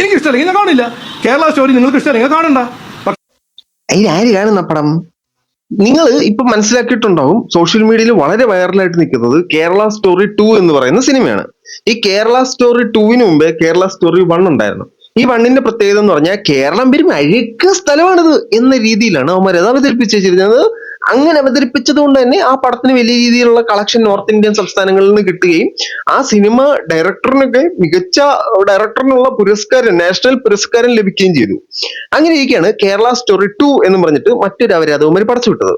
എനിക്ക് ഇഷ്ടമല്ലെങ്കിൽ ഞാൻ കാണില്ല. കേരള സ്റ്റോറി നിങ്ങൾക്ക് ഇഷ്ടമല്ലെങ്കിൽ കാണണ്ട. ആര് കാണുന്ന പടം? നിങ്ങൾ ഇപ്പൊ മനസ്സിലാക്കിയിട്ടുണ്ടാവും സോഷ്യൽ മീഡിയയിൽ വളരെ വൈറലായിട്ട് നിൽക്കുന്നത് കേരള സ്റ്റോറി ടു എന്ന് പറയുന്ന സിനിമയാണ്. ഈ കേരള സ്റ്റോറി ടുവിന് മുമ്പേ കേരള സ്റ്റോറി വൺ ഉണ്ടായിരുന്നു. ഈ വണ്ണിന്റെ പ്രത്യേകത എന്ന് പറഞ്ഞാൽ കേരളം പേരും അഴുക്ക സ്ഥലമാണിത് എന്ന രീതിയിലാണ് അവന്മാർ അത് അവതരിപ്പിച്ച് വെച്ചിരുന്നത് അങ്ങനെ അവതരിപ്പിച്ചത് കൊണ്ട് തന്നെ ആ പടത്തിന് വലിയ രീതിയിലുള്ള കളക്ഷൻ നോർത്ത് ഇന്ത്യൻ സംസ്ഥാനങ്ങളിൽ നിന്ന് കിട്ടുകയും ആ സിനിമ ഡയറക്ടറിനൊക്കെ മികച്ച ഡയറക്ടറിനുള്ള പുരസ്കാരം നാഷണൽ പുരസ്കാരം ലഭിക്കുകയും ചെയ്തു. അങ്ങനെ ഇരിക്കുകയാണ് കേരള സ്റ്റോറി ടു എന്ന് പറഞ്ഞിട്ട് മറ്റൊരു അവരാധവുമായി പടച്ചു വിട്ടത്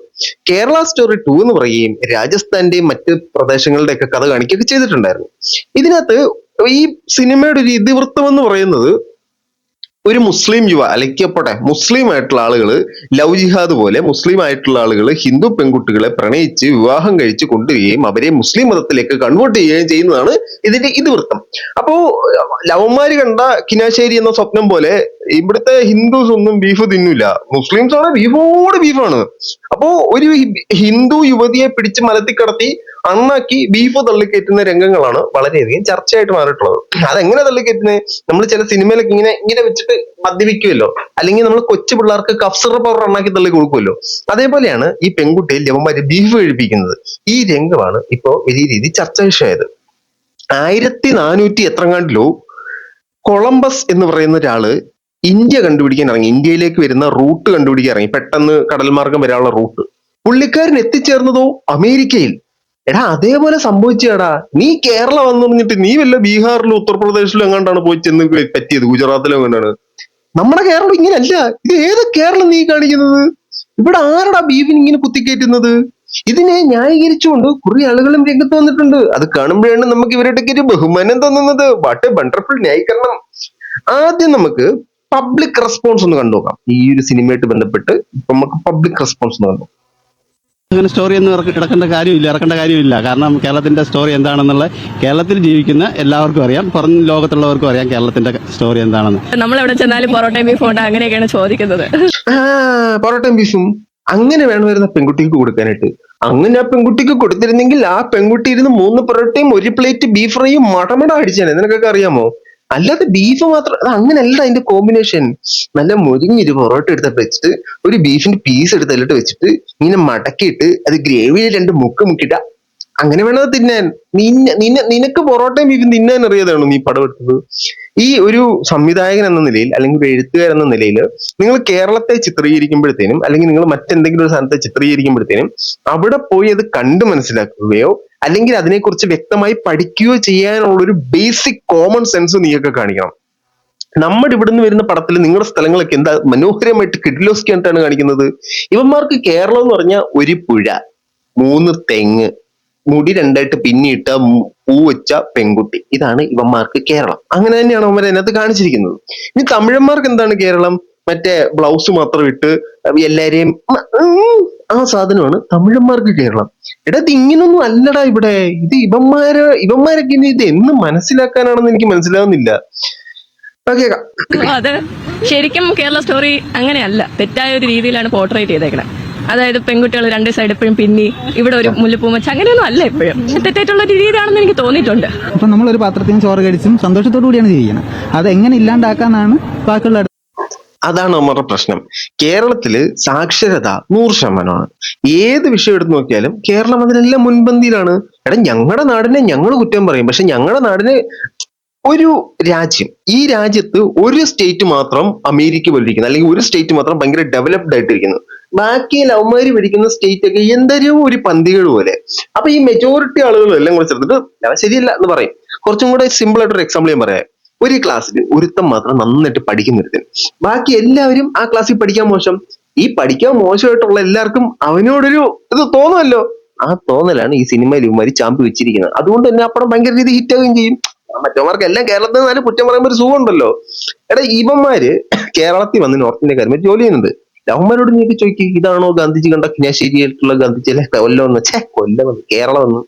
കേരള സ്റ്റോറി ടു എന്ന് പറയുകയും രാജസ്ഥാന്റെയും മറ്റ് പ്രദേശങ്ങളുടെ ഒക്കെ കഥ കാണിക്കുകയൊക്കെ ചെയ്തിട്ടുണ്ടായിരുന്നു. ഇതിനകത്ത് ഈ സിനിമയുടെ ഒരു ഇതിവൃത്തം എന്ന് പറയുന്നത് ഒരു മുസ്ലിം യുവ അല്ലെങ്കിൽ പോട്ടെ മുസ്ലിം ആയിട്ടുള്ള ആളുകൾ ലവ് ജിഹാദ് പോലെ മുസ്ലിം ആയിട്ടുള്ള ആളുകൾ ഹിന്ദു പെൺകുട്ടികളെ പ്രണയിച്ച് വിവാഹം കഴിച്ച് കൊണ്ടുവരികയും അവരെ മുസ്ലിം മതത്തിലേക്ക് കൺവേർട്ട് ചെയ്യുകയും ചെയ്യുന്നതാണ് ഇതിന്റെ ഇതിവൃത്തം. അപ്പോ ലവന്മാര് കണ്ട കിനാശേരി എന്ന സ്വപ്നം പോലെ ഇവിടുത്തെ ഹിന്ദുസ് ഒന്നും ബീഫ് തിന്നില്ല മുസ്ലിംസ് ആണ് ബീഫോട് ബീഫാണ് അപ്പോ ഒരു ഹിന്ദു യുവതിയെ പിടിച്ച് മലത്തിൽ കടത്തി അണ്ണാക്കി ബീഫ് തള്ളിക്കയറ്റുന്ന രംഗങ്ങളാണ് വളരെയധികം ചർച്ചയായിട്ട് മാറിയിട്ടുള്ളത്. അതെങ്ങനെ തള്ളിക്കയറ്റുന്നത് നമ്മൾ ചില സിനിമയിലൊക്കെ ഇങ്ങനെ ഇങ്ങനെ വെച്ചിട്ട് മദ്യപിക്കുമല്ലോ അല്ലെങ്കിൽ നമ്മൾ കൊച്ചു പിള്ളേർക്ക് കഫ്സർ പവർ അണ്ണാക്കി തള്ളി കൊടുക്കുമല്ലോ അതേപോലെയാണ് ഈ പെൺകുട്ടിയിൽ ജവന്മാര് ബീഫ് കഴിപ്പിക്കുന്നത് ഈ രംഗമാണ് ഇപ്പോൾ വലിയ രീതി ചർച്ചാ വിഷയമായത്. ആയിരത്തി നാനൂറ്റി എത്രങ്ങാണ്ടിലോ കൊളംബസ് എന്ന് പറയുന്ന ഒരാൾ ഇന്ത്യ കണ്ടുപിടിക്കാൻ ഇറങ്ങി. ഇന്ത്യയിലേക്ക് വരുന്ന റൂട്ട് കണ്ടുപിടിക്കാൻ ഇറങ്ങി. പെട്ടെന്ന് കടൽ മാർഗം വരാനുള്ള റൂട്ട്. പുള്ളിക്കാരൻ എത്തിച്ചേർന്നതോ അമേരിക്കയിൽ. എടാ അതേപോലെ സംഭവിച്ചടാ. നീ കേരളം വന്നു പറഞ്ഞിട്ട് നീ വല്ല ബീഹാറിലും ഉത്തർപ്രദേശിലും എങ്ങാണ്ടാണ് പോയി ചെന്ന് പറ്റിയത്? ഗുജറാത്തിലും എങ്ങാണ്ടാണ്? നമ്മുടെ കേരളം ഇങ്ങനല്ല ഇത് ഏത് കേരളം നീ കാണിക്കുന്നത്? ഇവിടെ ആരടാ ബീഫിന് ഇങ്ങനെ കുത്തിക്കയറ്റുന്നത് ഇതിനെ ന്യായീകരിച്ചുകൊണ്ട് കുറെ ആളുകളും രംഗത്ത് വന്നിട്ടുണ്ട്. അത് കാണുമ്പോഴാണ് നമുക്ക് ഇവരുടെയൊക്കെ ഒരു ബഹുമാനം തോന്നുന്നത്. വാട്ട് വണ്ടർഫുൾ ന്യായീകരണം. ആദ്യം നമുക്ക് പബ്ലിക് റെസ്പോൺസ് ഒന്ന് കണ്ടുനോക്കാം. ഈ ഒരു സിനിമയായിട്ട് ബന്ധപ്പെട്ട് നമുക്ക് പബ്ലിക് റെസ്പോൺസ് ഒന്ന് കണ്ടു അങ്ങനെ സ്റ്റോറി ഒന്നും ഇറക്ക- ഇറക്കേണ്ട കാര്യമില്ല ഇറക്കേണ്ട കാര്യമില്ല. കാരണം കേരളത്തിന്റെ സ്റ്റോറി എന്താണെന്നുള്ള കേരളത്തിൽ ജീവിക്കുന്ന എല്ലാവർക്കും അറിയാം. പുറം ലോകത്തുള്ളവർക്കും അറിയാം കേരളത്തിന്റെ സ്റ്റോറി എന്താണെന്ന്. നമ്മൾ എവിടെ ചെന്നാലും പൊറോട്ടയും ബീഫും ഉണ്ട്? അങ്ങനെയൊക്കെയാണ് ചോദിക്കുന്നത്. പൊറോട്ടയും ബീഫും അങ്ങനെ വേണം വരുന്ന പെൺകുട്ടിക്ക് കൊടുക്കാനായിട്ട്. അങ്ങനെ ആ പെൺകുട്ടിക്ക് കൊടുത്തിരുന്നെങ്കിൽ ആ പെൺകുട്ടി ഇരുന്ന് മൂന്ന് പൊറോട്ടയും ഒരു പ്ലേറ്റ് ബീഫ് ഫ്രൈയും മടമട അടിച്ചാണ് നിനക്കൊക്കെ അറിയാമോ? അല്ലാതെ ബീഫ് മാത്രം അത് അങ്ങനെയല്ല അതിന്റെ കോമ്പിനേഷൻ നല്ല മുരിഞ്ഞൊരു പൊറോട്ട എടുത്തിട്ട് വെച്ചിട്ട് ഒരു ബീഫിന്റെ പീസ് എടുത്ത് അതിലോട്ട് വെച്ചിട്ട് ഇങ്ങനെ മടക്കിയിട്ട് അത് ഗ്രേവിയിൽ രണ്ട് മുക്ക് മുക്കിട്ട അങ്ങനെ വേണത് തിന്നാൻ? നിന്നെ നിന്നെ നിനക്ക് പൊറോട്ടയും ബീഫും തിന്നാൻ അറിയാതാണോ നീ പടം എടുത്തത്? ഈ ഒരു സംവിധായകൻ എന്ന നിലയിൽ അല്ലെങ്കിൽ എഴുത്തുകാരൻ എന്ന നിലയിൽ നിങ്ങൾ കേരളത്തെ ചിത്രീകരിക്കുമ്പോഴത്തേനും അല്ലെങ്കിൽ നിങ്ങൾ മറ്റെന്തെങ്കിലും ഒരു സ്ഥലത്തെ ചിത്രീകരിക്കുമ്പോഴത്തേനും അവിടെ പോയി അത് കണ്ടു മനസ്സിലാക്കുകയോ അല്ലെങ്കിൽ അതിനെക്കുറിച്ച് വ്യക്തമായി പഠിക്കുകയോ ചെയ്യാനുള്ള ഒരു ബേസിക് കോമൺ സെൻസ് നീയൊക്കെ കാണിക്കണം. നമ്മുടെ ഇവിടുന്ന് വരുന്ന പടത്തിൽ നിങ്ങളുടെ സ്ഥലങ്ങളൊക്കെ എന്താ? മനോഹരമായിട്ട് കിഡിലോസ്കിയായിട്ടാണ് കാണിക്കുന്നത്. ഇവന്മാർക്ക് കേരളം എന്ന് പറഞ്ഞാൽ ഒരു പുഴ മൂന്ന് തെങ്ങ് മുടി രണ്ടായിട്ട് പിന്നിയിട്ട മു- പൂ വെച്ച പെൺകുട്ടി. ഇതാണ് ഇവന്മാർക്ക് കേരളം. അങ്ങനെ തന്നെയാണ് അവന്മാർ അതിനകത്ത് കാണിച്ചിരിക്കുന്നത്. ഇനി തമിഴന്മാർക്ക് എന്താണ് കേരളം? മറ്റേ ബ്ലൗസ് മാത്രം ഇട്ട് എല്ലാരെയും ആ സാധനമാണ് തമിഴന്മാർക്ക് കേരളം. എടാ ഇങ്ങനൊന്നും അല്ലടാ ഇവിടെ. ഇത് ഇവന്മാരെ ഇവന്മാരൊക്കെ ഇനി ഇത് എന്ന് മനസ്സിലാക്കാനാണെന്ന് എനിക്ക് മനസ്സിലാവുന്നില്ല. അത് ശരിക്കും കേരള സ്റ്റോറി അങ്ങനെയല്ല. തെറ്റായ ഒരു രീതിയിലാണ് പോർട്രേറ്റ് ചെയ്തേക്കുന്നത് അതായത് പെൺകുട്ടികൾ രണ്ട് സൈഡ് എപ്പോഴും പിന്നി ഇവിടെ ഒരു മുല്ലപ്പൂ വെച്ച് അങ്ങനെയൊന്നും അല്ല എപ്പോഴും. തെറ്റായിട്ടുള്ള ഒരു രീതിയാണെന്ന് എനിക്ക് തോന്നിയിട്ടുണ്ട്. അപ്പം നമ്മളൊരു പാത്രത്തിൽ നിന്ന് ചോറ് കഴിച്ചും സന്തോഷത്തോടു കൂടിയാണ് ചെയ്യുന്നത് അത് എങ്ങനെ ഇല്ലാണ്ടാക്കാന്നാണ് ബാക്കിയുള്ള അതാണ് നമ്മുടെ പ്രശ്നം. കേരളത്തിൽ സാക്ഷരത നൂറ് ശതമാനമാണ്. ഏത് വിഷയം എടുത്തു നോക്കിയാലും കേരളം അതിനെല്ലാം മുൻപന്തിയിലാണ്. എടാ ഞങ്ങളുടെ നാടിനെ ഞങ്ങൾ കുറ്റം പറയും. പക്ഷെ ഞങ്ങളുടെ നാടിന് ഒരു രാജ്യം ഈ രാജ്യത്ത് ഒരു സ്റ്റേറ്റ് മാത്രം അമേരിക്ക പോലിരിക്കുന്നു. അല്ലെങ്കിൽ ഒരു സ്റ്റേറ്റ് മാത്രം ഭയങ്കര ഡെവലപ്ഡ് ആയിട്ടിരിക്കുന്നു. ബാക്കി ലവ്മാര് പിടിക്കുന്ന സ്റ്റേറ്റ് ഒക്കെ എന്തൊരു ഒരു പന്തികൾ പോലെ. അപ്പൊ ഈ മെജോറിറ്റി ആളുകൾ എല്ലാം കൂടെ ചേർന്നിട്ട് "ഞാൻ ശരിയല്ല എന്ന് പറയും. കുറച്ചും കൂടെ സിമ്പിൾ ആയിട്ടൊരു എക്സാമ്പിൾ ഞാൻ പറയാം. ഒരു ക്ലാസ്സിൽ ഒരുത്തം മാത്രം നന്നായിട്ട് പഠിക്കുന്ന ഒരുത്തൻ. ബാക്കി എല്ലാവരും ആ ക്ലാസ്സിൽ പഠിക്കാൻ മോശം. ഈ പഠിക്കാൻ മോശമായിട്ടുള്ള എല്ലാവർക്കും അവനോടൊരു ഇത് തോന്നുമല്ലോ. ആ തോന്നലാണ് ഈ സിനിമയിൽ ഇവന്മാര് ചാമ്പി വെച്ചിരിക്കുന്നത്. അതുകൊണ്ട് തന്നെ ആ ഭയങ്കര രീതി ഹിറ്റ് ആവുകയും ചെയ്യും. മറ്റവന്മാർക്ക് എല്ലാം കേരളത്തിൽ നിന്നാലും കുറ്റം പറയുമ്പോൾ ഒരു സുഖമുണ്ടല്ലോ. എടാ ഇവന്മാര് കേരളത്തിൽ വന്ന് നോർത്ത് ഇന്ത്യക്കാരും ജോലി ചെയ്യുന്നുണ്ട്. അവന്മാരോട് നീക്കി ചോദിക്കുക ഇതാണോ ഗാന്ധിജി കണ്ട കിനാശ്ശേരിയായിട്ടുള്ള ഗാന്ധിജിയിലെ കൊല്ലം എന്ന് ഛേ കൊല്ലം കേരളമെന്ന്.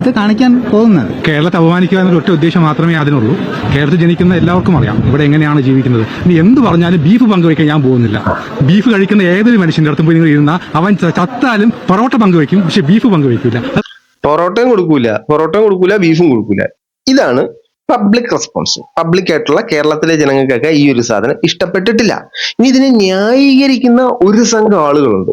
ഇത് കാണിക്കാൻ പോകുന്നത് കേരളത്തെ അപമാനിക്കുക എന്നൊരു ഒറ്റ ഉദ്ദേശം മാത്രമേ അതിനുള്ളൂ. കേരളത്തിൽ ജനിക്കുന്ന എല്ലാവർക്കും അറിയാം ഇവിടെ എങ്ങനെയാണ് ജീവിക്കുന്നത്. ഇനി എന്ത് പറഞ്ഞാലും ബീഫ് പങ്കുവയ്ക്കാൻ ഞാൻ പോകുന്നില്ല. ബീഫ് കഴിക്കുന്ന ഏതൊരു മനുഷ്യന്റെ അടുത്തും പോയി നിങ്ങൾ ഇരുന്ന അവൻ ചത്താലും പൊറോട്ട പങ്കുവയ്ക്കും പക്ഷെ ബീഫ് പങ്കുവയ്ക്കില്ല പൊറോട്ടയും കൊടുക്കൂല. പൊറോട്ടയും കൊടുക്കൂല ബീഫും കൊടുക്കൂല. ഇതാണ് പബ്ലിക് റെസ്പോൺസ് പബ്ലിക് ആയിട്ടുള്ള കേരളത്തിലെ ജനങ്ങൾക്കൊക്കെ ഈ ഒരു സാധനം ഇഷ്ടപ്പെട്ടിട്ടില്ല. ഇനി ഇതിനെ ന്യായീകരിക്കുന്ന ഒരു സംഘം ആളുകളുണ്ട്.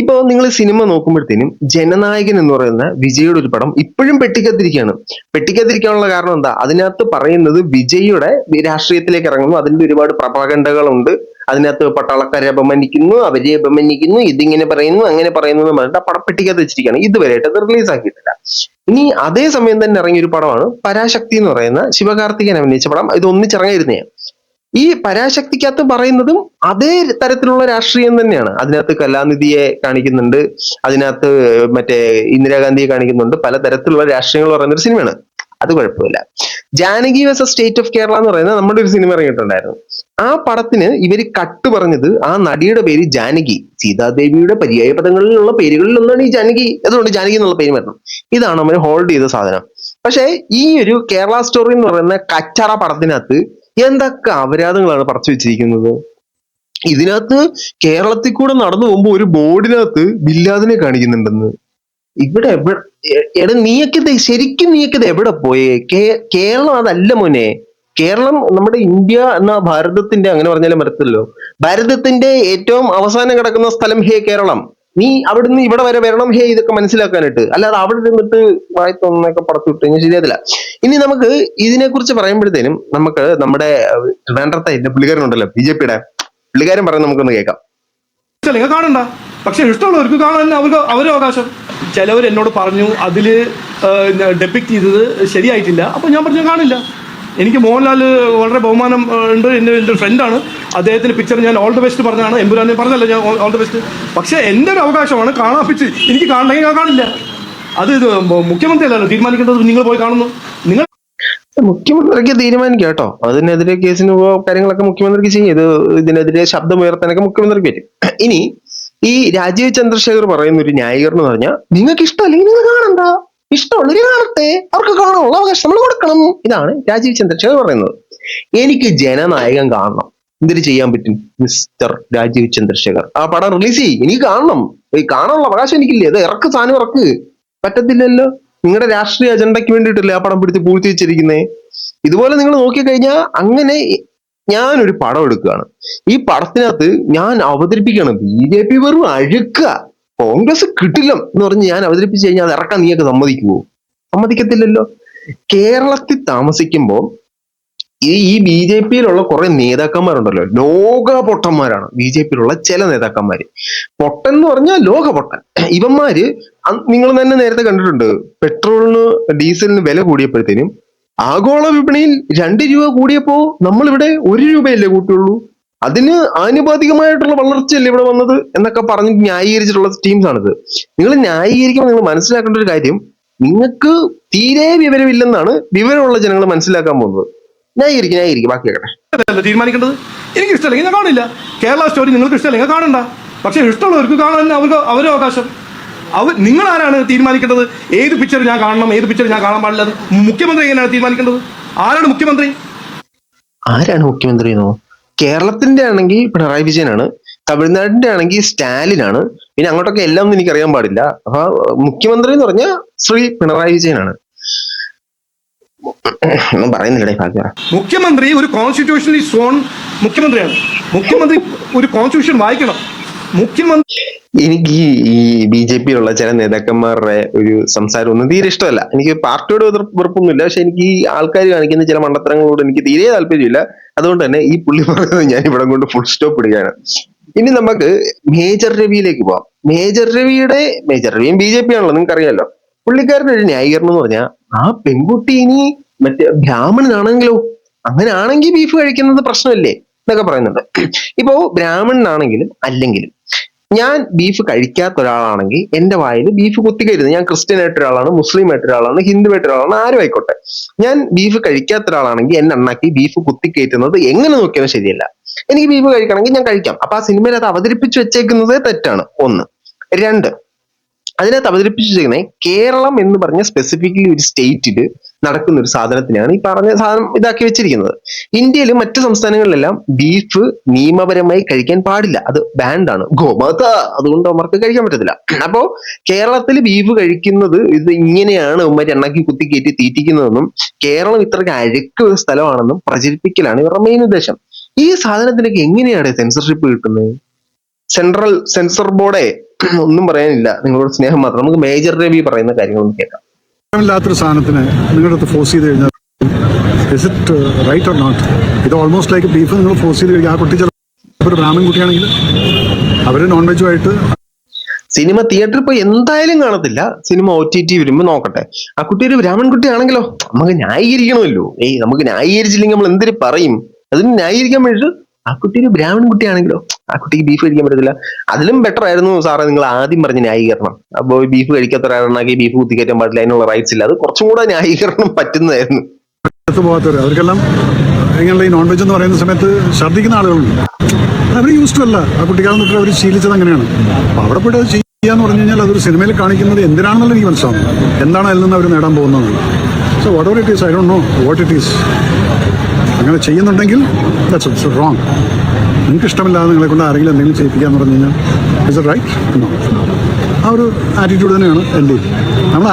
ഇപ്പൊ നിങ്ങൾ സിനിമ നോക്കുമ്പോഴത്തേനും ജനനായകൻ എന്ന് പറയുന്ന വിജയുടെ ഒരു പടം ഇപ്പോഴും പെട്ടിക്കത്തിരിക്കുകയാണ്. പെട്ടിക്കത്തിരിക്കാനുള്ള കാരണം എന്താ? അതിനകത്ത് പറയുന്നത് വിജയുടെ രാഷ്ട്രീയത്തിലേക്ക് ഇറങ്ങുന്നു. അതിന്റെ ഒരുപാട് പ്രഭാകണ്ഡകളുണ്ട് അതിനകത്ത് പട്ടാളക്കാരെ അപമാനിക്കുന്നു അവരെ അപമാനിക്കുന്നു ഇതിങ്ങനെ പറയുന്നു അങ്ങനെ പറയുന്നു എന്ന് പറഞ്ഞിട്ട് ആ പടം പെട്ടിക്കകത്ത് വെച്ചിരിക്കുകയാണ്. ഇതുവരെയായിട്ട് അത് റിലീസ് ആക്കിയിട്ടില്ല. ഇനി അതേ സമയം തന്നെ ഇറങ്ങിയ ഒരു പടമാണ് പരാശക്തി എന്ന് പറയുന്ന ശിവകാർത്തികൻ അഭിനയിച്ച പടം. ഇത് ഒന്നിച്ചിറങ്ങിയിരുന്നേ. ഈ പരാശക്തിക്കകത്ത് പറയുന്നതും അതേ തരത്തിലുള്ള രാഷ്ട്രീയം തന്നെയാണ്. അതിനകത്ത് കലാനിധിയെ കാണിക്കുന്നുണ്ട് അതിനകത്ത് മറ്റേ ഇന്ദിരാഗാന്ധിയെ കാണിക്കുന്നുണ്ട് പല തരത്തിലുള്ള രാഷ്ട്രീയങ്ങൾ പറയുന്ന ഒരു സിനിമയാണ്. അത് കുഴപ്പമില്ല. ജാനകി വസ സ്റ്റേറ്റ് ഓഫ് കേരള എന്ന് പറയുന്ന നമ്മുടെ ഒരു സിനിമ ഇറങ്ങിയിട്ടുണ്ടായിരുന്നു. ആ പടത്തിന് ഇവർ കട്ട് പറഞ്ഞത് ആ നടിയുടെ പേര് ജാനകി. സീതാദേവിയുടെ പര്യായ പദങ്ങളിലുള്ള പേരുകളിൽ ഒന്നാണ് ഈ ജാനകി. അതുകൊണ്ട് ജാനകി എന്നുള്ള പേര് വരണം. ഇതാണ് അവർ ഹോൾഡ് ചെയ്ത സാധനം. പക്ഷേ ഈ ഒരു കേരള സ്റ്റോറി എന്ന് പറയുന്ന കച്ചറ പടത്തിനകത്ത് എന്തൊക്കെ അപരാധങ്ങളാണ് പറച്ചു വെച്ചിരിക്കുന്നത്? ഇതിനകത്ത് കേരളത്തിൽ കൂടെ നടന്നു പോകുമ്പോൾ ഒരു ബോർഡിനകത്ത് ബില്ലാദിനെ കാണിക്കുന്നുണ്ടെന്ന്. ഇവിടെ എവിടെ എടാ നീയൊക്കെ ശരിക്കും നീയൊക്കെ എവിടെ പോയേ? കേരളം അതല്ല മോനെ. കേരളം നമ്മുടെ ഇന്ത്യ എന്ന ഭാരതത്തിന്റെ അങ്ങനെ പറഞ്ഞാലും വരത്തില്ലോ ഭാരതത്തിന്റെ ഏറ്റവും അവസാനം കിടക്കുന്ന സ്ഥലം ഹേ കേരളം. നീ അവിടുന്ന് ഇവിടെ വരെ വരണം ഹേ ഇതൊക്കെ മനസ്സിലാക്കാനായിട്ട്. അല്ലാതെ അവിടെ ഇരുന്നിട്ട് വായത്തൊന്നൊക്കെ പടത്തു വിട്ട് കഴിഞ്ഞാൽ ശരിയാതില്ല ഇനി നമുക്ക് ഇതിനെ കുറിച്ച് പറയുമ്പോഴത്തേനും നമുക്ക് നമ്മുടെ ട്രിവാൻഡ്രത്തെ എന്റെ പുള്ളിക്കാരനുണ്ടല്ലോ ബി ജെ പിയുടെ. പുള്ളിക്കാരൻ പറയാൻ നമുക്കൊന്ന് കേൾക്കാം. കാണണ്ട. പക്ഷെ ഇഷ്ടമുള്ളവർക്ക് കാണാൻ അവർക്ക് അവരെ അവകാശം. ചിലവർ എന്നോട് പറഞ്ഞു അതിൽ ഡെപിക്ട് ചെയ്തത് ശരിയായിട്ടില്ല. അപ്പൊ ഞാൻ പറഞ്ഞു കാണില്ല. എനിക്ക് മോഹൻലാൽ വളരെ ബഹുമാനം ഉണ്ട്. എന്റെ എന്റെ ഫ്രണ്ടാണ് അദ്ദേഹത്തിന്റെ പിക്ചർ ഞാൻ ഓൾ ദ ബെസ്റ്റ് പറഞ്ഞാണ്. എമ്പുരാനെ പറഞ്ഞല്ലോ ഞാൻ ഓൾ ദ ബെസ്റ്റ് പക്ഷേ എന്റെ ഒരു അവകാശമാണ് കാണാൻ പിച്ച്. എനിക്ക് കാണണമെങ്കിൽ ഞാൻ കാണില്ല. അത് മുഖ്യമന്ത്രി അല്ലല്ലോ തീരുമാനിക്കേണ്ടത് നിങ്ങൾ പോയി കാണുന്നു. നിങ്ങൾ മുഖ്യമന്ത്രിക്ക് തീരുമാനിക്കാം കേട്ടോ. അതിനെതിരെ കേസിന് കാര്യങ്ങളൊക്കെ മുഖ്യമന്ത്രിക്ക് ചെയ്യും. ഇത് ഇതിനെതിരെ ശബ്ദം ഉയർത്താനൊക്കെ മുഖ്യമന്ത്രിക്ക് പറ്റും. ഇനി ഈ രാജീവ് ചന്ദ്രശേഖർ പറയുന്ന ഒരു ന്യായീകരണം എന്ന് പറഞ്ഞാൽ നിങ്ങൾക്ക് ഇഷ്ടമല്ലെങ്കിൽ നിങ്ങൾ കാണണ്ട. ഇഷ്ടമുള്ളവര് കാണട്ടെ. അവർക്ക് കാണാനുള്ള അവകാശം നമ്മൾ കൊടുക്കണം. ഇതാണ് രാജീവ് ചന്ദ്രശേഖർ പറയുന്നത്. എനിക്ക് ജനനായകൻ കാണണം. എന്തിനു ചെയ്യാൻ പറ്റും? മിസ്റ്റർ രാജീവ് ചന്ദ്രശേഖർ. ആ പടം റിലീസ് ചെയ്യും. എനിക്ക് കാണണം. ഈ കാണാനുള്ള അവകാശം എനിക്കില്ലേ. അത് ഇറക്ക് സാധനം ഇറക്ക്. പറ്റത്തില്ലല്ലോ. നിങ്ങളുടെ രാഷ്ട്രീയ അജണ്ടയ്ക്ക് വേണ്ടിയിട്ടല്ലേ ആ പടം പിടിച്ച് പൂഴ്ത്തി വെച്ചിരിക്കുന്നേ? ഇതുപോലെ നിങ്ങൾ നോക്കിക്കഴിഞ്ഞാൽ അങ്ങനെ ഞാനൊരു പടം എടുക്കുകയാണ്. ഈ പടത്തിനകത്ത് ഞാൻ അവതരിപ്പിക്കുകയാണ്. ബി ജെ പി വെറും അഴുക്ക കോൺഗ്രസ് കിട്ടില്ല എന്ന് പറഞ്ഞ് ഞാൻ അവതരിപ്പിച്ചു കഴിഞ്ഞാൽ അത് ഇറക്കാൻ നീയൊക്കെ സമ്മതിക്കുമോ സമ്മതിക്കത്തില്ലല്ലോ. കേരളത്തിൽ താമസിക്കുമ്പോൾ ഈ ഈ ബി ജെ പിയിലുള്ള കുറെ നേതാക്കന്മാരുണ്ടല്ലോ. ലോക പൊട്ടന്മാരാണ് ബി ജെ പിയിലുള്ള ചില നേതാക്കന്മാര്. പൊട്ടൻ എന്ന് പറഞ്ഞാൽ ലോക പൊട്ടൻ ഇവന്മാര് നിങ്ങൾ തന്നെ നേരത്തെ കണ്ടിട്ടുണ്ട്. പെട്രോളിന് ഡീസലിന് വില കൂടിയപ്പോഴത്തേനും ആഗോള വിപണിയിൽ രണ്ട് രൂപ കൂടിയപ്പോ നമ്മളിവിടെ ഒരു രൂപയല്ലേ കൂട്ടിയുള്ളൂ അതിന് ആനുപാതികമായിട്ടുള്ള വളർച്ചയല്ലേ ഇവിടെ വന്നത് എന്നൊക്കെ പറഞ്ഞ് ന്യായീകരിച്ചിട്ടുള്ള ടീംസ് ആണിത്. നിങ്ങൾ ന്യായീകരിക്കുമ്പോൾ നിങ്ങൾ മനസ്സിലാക്കേണ്ട ഒരു കാര്യം നിങ്ങൾക്ക് തീരെ വിവരമില്ലെന്നാണ് വിവരമുള്ള ജനങ്ങൾ മനസ്സിലാക്കാൻ പോകുന്നത്. ന്യായീകരിക്കും ന്യായീകരിക്കും. ബാക്കി കേട്ടെ തീരുമാനിക്കേണ്ടത്? എനിക്ക് ഇഷ്ടമല്ലെങ്കിൽ ഞാൻ കാണില്ല കേരള സ്റ്റോറി നിങ്ങൾക്ക് ഇഷ്ടമല്ലെങ്കിൽ കാണണ്ട. പക്ഷെ ഇഷ്ടമുള്ളവർക്ക് കാണാൻ അവർക്ക് അവരെ അവകാശം. അവർ നിങ്ങൾ ആരാണ് തീരുമാനിക്കേണ്ടത്? ഏത് പിക്ചർ ഞാൻ കാണണം? ഏത് പിക്ചർ ഞാൻ കാണാൻ പാടില്ല? മുഖ്യമന്ത്രി എങ്ങനെയാണ് തീരുമാനിക്കേണ്ടത്? ആരാണ് മുഖ്യമന്ത്രി? ആരാണ് മുഖ്യമന്ത്രി എന്നോ? കേരളത്തിന്റെ ആണെങ്കിൽ പിണറായി വിജയനാണ് തമിഴ്നാടിന്റെ ആണെങ്കിൽ സ്റ്റാലിനാണ് പിന്നെ അങ്ങോട്ടൊക്കെ എല്ലാം ഒന്നും എനിക്ക് അറിയാൻ പാടില്ല. അപ്പൊ മുഖ്യമന്ത്രി എന്ന് പറഞ്ഞാൽ ശ്രീ പിണറായി വിജയനാണ്. ഒന്നും പറയുന്നില്ലേ ഭാഗ്യ. മുഖ്യമന്ത്രി ഒരു കോൺസ്റ്റിറ്റ്യൂഷണലി സോൺ മുഖ്യമന്ത്രിയാണ്. മുഖ്യമന്ത്രി ഒരു കോൺസ്റ്റിറ്റ്യൂഷൻ വായിക്കണം. മുഖ്യമന്ത്രി എനിക്ക് ഈ ബി ജെ പിയിലുള്ള ചില നേതാക്കന്മാരുടെ ഒരു സംസാരം ഒന്നും തീരെ ഇഷ്ടമല്ല. എനിക്ക് പാർട്ടിയോട് വെറുപ്പൊന്നുമില്ല. പക്ഷെ എനിക്ക് ഈ ആൾക്കാർ കാണിക്കുന്ന ചില മണ്ടത്തരങ്ങളോട് എനിക്ക് തീരെ താല്പര്യമില്ല. അതുകൊണ്ട് തന്നെ ഈ പുള്ളി പറയുന്നത് ഞാൻ ഇവിടെ കൊണ്ട് ഫുൾ സ്റ്റോപ്പ് ഇടുകയാണ്. ഇനി നമുക്ക് മേജർ രവിയിലേക്ക് പോവാം. മേജർ രവിയുടെ മേജർ രവിയും ബി ജെ പി ആണല്ലോ നിങ്ങൾക്ക് അറിയാലോ പുള്ളിക്കാരുടെ ഒരു ന്യായീകരണം എന്ന് പറഞ്ഞാൽ ആ പെൺകുട്ടി ഇനി മറ്റേ ബ്രാഹ്മണനാണെങ്കിലോ? അങ്ങനെ ആണെങ്കിൽ ബീഫ് കഴിക്കുന്നത് പ്രശ്നമല്ലേ? എന്നൊക്കെ പറയുന്നുണ്ട്. ഇപ്പോ ബ്രാഹ്മണനാണെങ്കിലും അല്ലെങ്കിലും ഞാൻ ബീഫ് കഴിക്കാത്ത ഒരാളാണെങ്കിൽ എന്റെ വായിൽ ബീഫ് കുത്തിക്കരുത്. ഞാൻ ക്രിസ്ത്യൻ ആയിട്ട് ഒരാളാണ് മുസ്ലിം ആയിട്ട് ഒരാളാണ് ഹിന്ദു ആയിട്ട് ഒരാളാണ് ആരും ആയിക്കോട്ടെ ഞാൻ ബീഫ് കഴിക്കാത്ത ഒരാളാണെങ്കിൽ എന്നെ അണ്ണാക്കി ബീഫ് കുത്തിക്കയറ്റുന്നത് എങ്ങനെ നോക്കിയാലും ശരിയല്ല. എനിക്ക് ബീഫ് കഴിക്കണമെങ്കിൽ ഞാൻ കഴിക്കാം. അപ്പൊ ആ സിനിമയിൽ അത് അവതരിപ്പിച്ചു വെച്ചേക്കുന്നത് തെറ്റാണ്. ഒന്ന്. രണ്ട്. അതിനകത്ത് അവതരിപ്പിച്ചിരിക്കുന്നത് കേരളം എന്ന് പറഞ്ഞ സ്പെസിഫിക്കലി ഒരു സ്റ്റേറ്റിൽ നടക്കുന്ന ഒരു സാധനത്തിനാണ് ഈ പറഞ്ഞ സാധനം ഇതാക്കി വെച്ചിരിക്കുന്നത്. ഇന്ത്യയിൽ മറ്റു സംസ്ഥാനങ്ങളിലെല്ലാം ബീഫ് നിയമപരമായി കഴിക്കാൻ പാടില്ല. അത് ബാൻഡാണ് ആണ്. ഗോമാത. അതുകൊണ്ട് അവർക്ക് കഴിക്കാൻ പറ്റത്തില്ല. അപ്പോ കേരളത്തിൽ ബീഫ് കഴിക്കുന്നത് ഇത് ഇങ്ങനെയാണ് ഉമ്മ എണ്ണക്കി കുത്തി കയറ്റി തീറ്റിക്കുന്നതെന്നും കേരളം ഇത്രയ്ക്ക് അഴുക്ക് ഒരു സ്ഥലമാണെന്നും പ്രചരിപ്പിക്കലാണ് ഇവരുടെ മെയിൻ ഉദ്ദേശം. ഈ സാധനത്തിനൊക്കെ എങ്ങനെയാണ് സെൻസർഷിപ്പ് കിട്ടുന്നത്? സെൻട്രൽ സെൻസർ ബോർഡെ ഒന്നും പറയാനില്ല. നിങ്ങളോട് സ്നേഹം മാത്രം. നമുക്ക് മേജർ രവി പറയുന്ന കാര്യങ്ങളൊന്നും കേൾക്കാം. ഇല്ലാത്തൊരു സാധനത്തിന് നിങ്ങളുടെ അടുത്ത് ഫോഴ്സ് ചെയ്ത് കഴിഞ്ഞാൽ is it right or not ഇത് ഓൾമോസ്റ്റ് ലൈക്ക് ബീഫ് നിങ്ങൾ ഫോഴ്സ് ചെയ്ത് കഴിഞ്ഞാൽ ആ കുട്ടി ചിലപ്പോൾ ഒരു ബ്രാഹ്മൺ കുട്ടിയാണെങ്കിൽ അവർ നോൺ വെജുമായിട്ട് സിനിമ തിയേറ്ററിൽ പോയി എന്തായാലും കാണത്തില്ല. സിനിമ ഒ ടി ടി വരുമ്പോ നോക്കട്ടെ. ആ കുട്ടി ഒരു ബ്രാഹ്മൺ കുട്ടിയാണെങ്കിലോ നമുക്ക് ന്യായീകരിക്കണമല്ലോ. ഏയ് നമുക്ക് ന്യായീകരിച്ചില്ലെങ്കിൽ നമ്മൾ എന്തിനു പറയും? അതിന് ന്യായീകരിക്കാൻ വേണ്ടിട്ട് ആ കുട്ടി ഒരു ബ്രാഹ്മൺ കുട്ടിയാണെങ്കിലോ? ആ കുട്ടിക്ക് ബീഫ് കഴിക്കാൻ പറ്റത്തില്ല. അതിലും ബെറ്റർ ആയിരുന്നു സാറേ നിങ്ങൾ ആദ്യം പറഞ്ഞ ന്യായീകരണം. അപ്പോ ബീഫ് കഴിക്കാത്ത ഒരാളാണെങ്കിൽ ബീഫ് കുത്തിക്കയറ്റാൻ പാടില്ല അതിനുള്ള റൈറ്റ്സ് ഇല്ല. അത് കുറച്ചും കൂടെ ന്യായീകരണം പറ്റുന്നതായിരുന്നു. പോകാത്തവർ അവർക്കെല്ലാം ഇങ്ങനെയുള്ള ഈ നോൺ വെജ് എന്ന് പറയുന്ന സമയത്ത് ഛർദ്ദിക്കുന്ന ആളുകളുണ്ട്. അവർ യൂസ് ടു അല്ല. ആ കുട്ടിക്കാലം തൊട്ട് അവർ ശീലിച്ചത് അങ്ങനെയാണ്. അപ്പൊ അവിടെ പോയിട്ട് അത് ചെയ്യാന്ന് പറഞ്ഞു കഴിഞ്ഞാൽ അതൊരു സിനിമയിൽ കാണിക്കുന്നത് എന്തിനാണെന്നുള്ള എനിക്ക് മനസ്സിലാവുന്നു എന്താണ് അതിൽ നിന്ന് അവർ നേടാൻ പോകുന്നത്? So whatever it is I don't know what it is അങ്ങനെ ചെയ്യുന്നുണ്ടെങ്കിൽ ദാറ്റ്സ് റോങ് നിങ്ങൾക്ക് ഇഷ്ടമില്ലാതെ നിങ്ങളെ കൊണ്ട് ആരെങ്കിലും എന്തെങ്കിലും ചെയ്യിപ്പിക്കാന്ന് പറഞ്ഞു കഴിഞ്ഞാൽ ഇസ് ഇറ്റ് റൈറ്റ് നോ ആ ഒരു ആറ്റിറ്റ്യൂഡ് തന്നെയാണ് എന്റെ നമ്മൾ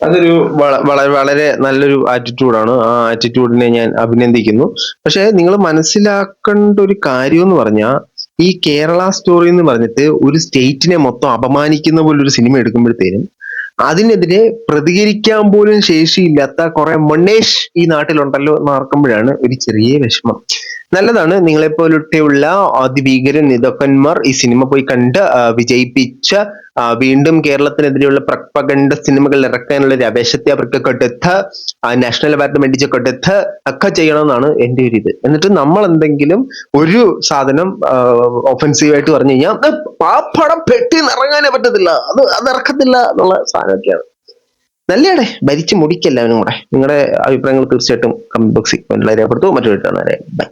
അതൊരു വള- വളരെ വളരെ നല്ലൊരു ആറ്റിറ്റ്യൂഡാണ് ആ ആറ്റിറ്റ്യൂഡിനെ ഞാൻ അഭിനന്ദിക്കുന്നു. പക്ഷേ നിങ്ങൾ മനസ്സിലാക്കേണ്ട ഒരു കാര്യം എന്ന് പറഞ്ഞാൽ ഈ കേരള സ്റ്റോറി എന്ന് പറഞ്ഞിട്ട് ഒരു സ്റ്റേറ്റിനെ മൊത്തം അപമാനിക്കുന്ന പോലെ ഒരു സിനിമ എടുക്കുമ്പോഴത്തേനും അതിനെതിരെ പ്രതികരിക്കാൻ പോലും ശേഷിയില്ലാത്ത കുറെ മൊണ്ണേഷ് ഈ നാട്ടിലുണ്ടല്ലോ എന്ന് ഒരു ചെറിയ വിഷമം. നല്ലതാണ്. നിങ്ങളെ പോലൊക്കെയുള്ള അതിഭീകര നിതക്കന്മാർ ഈ സിനിമ പോയി കണ്ട് വിജയിപ്പിച്ച വീണ്ടും കേരളത്തിനെതിരെയുള്ള പ്രപകണ്ഡ സിനിമകൾ ഇറക്കാനുള്ള ഒരു അപേക്ഷത്തെ അവർക്ക് കൊടുത്ത് നാഷണൽ അവാർഡ് മേടിച്ച് കൊടുത്ത് ഒക്കെ ചെയ്യണമെന്നാണ് എന്റെ ഒരു ഇത്. എന്നിട്ട് നമ്മൾ എന്തെങ്കിലും ഒരു സാധനം ഒഫൻസീവായിട്ട് പറഞ്ഞു കഴിഞ്ഞാൽ ആ പടം പെട്ടി ഇറങ്ങാനേ പറ്റത്തില്ല. അത് അത് ഇറക്കത്തില്ല എന്നുള്ള സാധനമൊക്കെയാണ്. നല്ലയാടെ ഭരിച്ചു മുടിക്കല്ല അവനും കൂടെ. നിങ്ങളുടെ അഭിപ്രായങ്ങൾ തീർച്ചയായിട്ടും കമന്റ് ബോക്സിൽ രേഖപ്പെടുത്തു മറ്റൊരു ബൈ